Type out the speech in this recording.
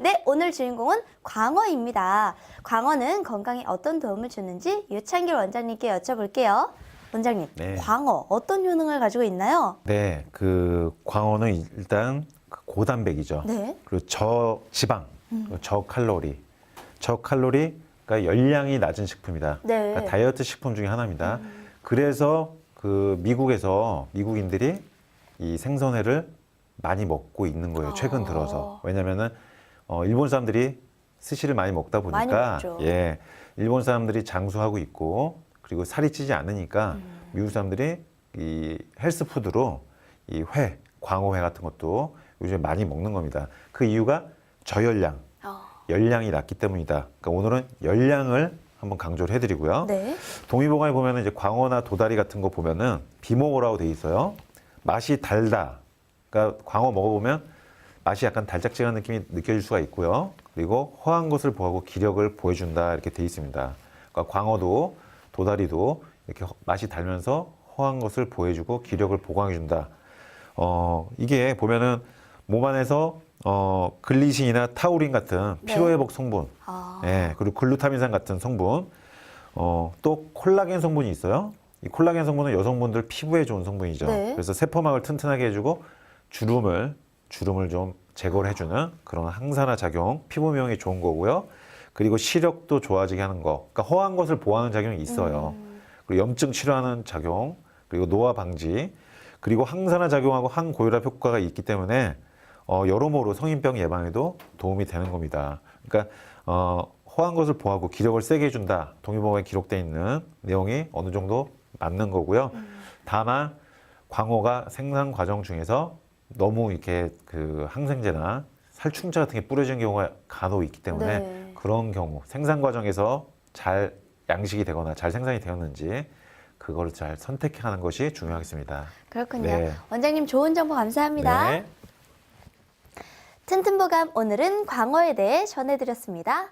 네, 오늘 주인공은 광어입니다. 광어는 건강에 어떤 도움을 주는지 유창길 원장님께 여쭤볼게요. 원장님, 네. 광어 어떤 효능을 가지고 있나요? 네, 그 광어는 일단 그 고단백이죠. 네. 그리고 저지방, 그리고 저칼로리, 저칼로리가 열량이 낮은 식품이다. 네. 그러니까 다이어트 식품 중에 하나입니다. 그래서 그 미국에서 미국인들이 이 생선회를 많이 먹고 있는 거예요. 최근 아. 들어서. 왜냐면은 어, 일본 사람들이 스시를 많이 먹다 많이 보니까 먹죠. 예, 일본 사람들이 장수하고 있고 그리고 살이 찌지 않으니까 음. 미국 사람들이 이 헬스푸드로 이 회, 광어회 같은 것도 요즘에 많이 먹는 겁니다. 그 이유가 저열량, 어, 열량이 낮기 때문이다. 그러니까 오늘은 열량을 한번 강조를 해드리고요. 네. 동의보감에 보면은 이제 광어나 도다리 같은 거 보면은 비모라고 돼 있어요. 맛이 달다. 그러니까 광어 먹어보면 맛이 약간 달짝지근한 느낌이 느껴질 수가 있고요. 그리고 허한 것을 보하고 기력을 보여준다 이렇게 돼 있습니다. 그러니까 광어도 도다리도 이렇게 허- 맛이 달면서 허한 것을 보여주고 기력을 보강해준다. 어 이게 보면은 몸 안에서 어 글리신이나 타우린 같은 네. 피로회복 성분, 아, 예, 그리고 글루타민산 같은 성분, 어, 또 콜라겐 성분이 있어요. 이 콜라겐 성분은 여성분들 피부에 좋은 성분이죠. 네. 그래서 세포막을 튼튼하게 해주고 주름을 주름을 좀 제거를 해주는 그런 항산화 작용, 피부 미용에 좋은 거고요. 그리고 시력도 좋아지게 하는 거, 그러니까 허한 것을 보호하는 작용이 있어요. 음. 그리고 염증 치료하는 작용, 그리고 노화 방지, 그리고 항산화 작용하고 항고혈압 효과가 있기 때문에 어, 여러모로 성인병 예방에도 도움이 되는 겁니다. 그러니까 어, 허한 것을 보호하고 기력을 세게 해준다. 동의보감에 기록돼 있는 내용이 어느 정도 맞는 거고요. 다만 광어가 생산 과정 중에서 너무 이렇게 그 항생제나 살충제 같은 게 뿌려진 경우가 간혹 있기 때문에 네. 그런 경우 생산 과정에서 잘 양식이 되거나 잘 생산이 되었는지 그거를 잘 선택하는 것이 중요하겠습니다. 그렇군요. 네. 원장님 좋은 정보 감사합니다. 네. 튼튼보감 오늘은 광어에 대해 전해드렸습니다.